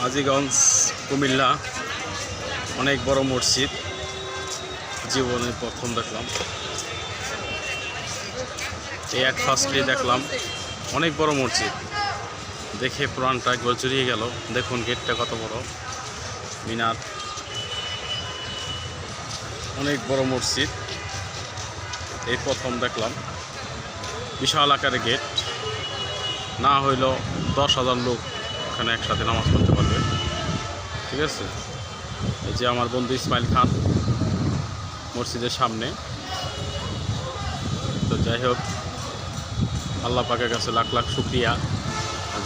হাজিগঞ্জ, কুমিল্লা, অনেক বড় মসজিদ। জীবনে প্রথম দেখলাম। এই এক ফার্স্টলি দেখলাম। অনেক বড় মসজিদ। দেখে প্রাণটা একবার জড়িয়ে গেল। দেখুন গেটটা কত বড়। মিনার। অনেক বড় মসজিদ। এই প্রথম দেখলাম। বিশাল আকারের গেট। না হইলেও দশ হাজার লোক এখানে একসাথে নামাজ পড়তে পারবে। ঠিক আছে এই যে আমার বন্ধু ইসমাইল খান মসজিদের সামনে। তো যাই হোক, আল্লাহ পাকের কাছে লাখ লাখ শুক্রিয়া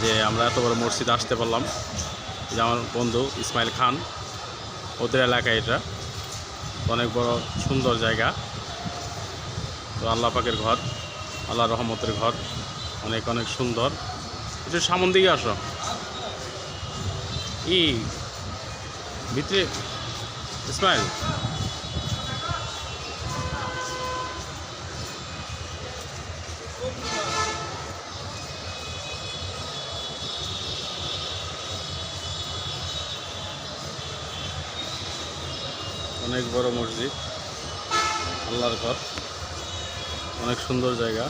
যে আমরা এত বড় মসজিদে আসতে পারলাম। যে আমার বন্ধু ইসমাইল খান, ওদের এলাকায় এটা। অনেক বড় সুন্দর জায়গা। তো আল্লাহ পাকের ঘর আল্লাহ রহমতের ঘর অনেক অনেক সুন্দর। একটু সামন দিকে আসো। ই ভিতরে ইসমাইল অনেক বড় মসজিদ আল্লাহর ঘর অনেক সুন্দর জায়গা।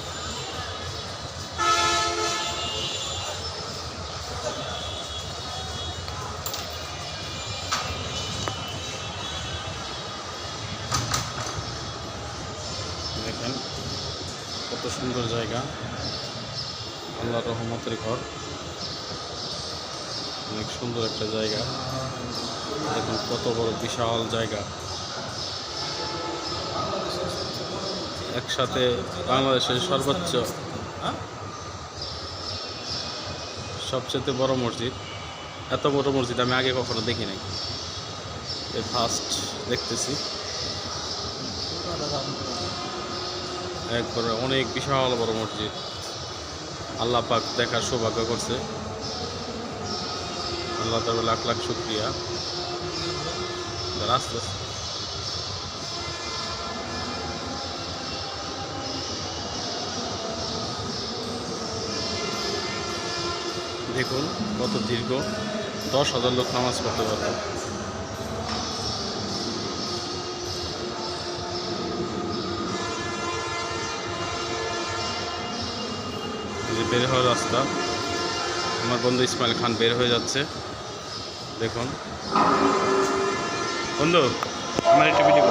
কত সুন্দর জায়গা। আল্লাহ রহমতের ঘর। অনেক সুন্দর একটা জায়গা। দেখুন কত বড় বিশাল জায়গা। একসাথে বাংলাদেশের সর্বোচ্চ হ্যাঁ? সবচেয়ে বড় মসজিদ। এত বড় মসজিদ আমি আগে কখনো দেখি নাই। ফার্স্ট দেখতেছি। একবারে অনেক বিশাল বড় মসজিদ। আল্লাহ পাক দেখার সৌভাগ্য করছে। আল্লাহ তার লাখ লাখ শুক্রিয়া। আস্তে আস্তে দেখুন কত দীর্ঘ। দশ হাজার লোক নামাজ পড়তে পারবে যে বের হওয়ার রাস্তা। আমার বন্ধু ইসমাইল খান বের হয়ে যাচ্ছে। দেখুন। বন্ধু, আমার একটু ভিডিও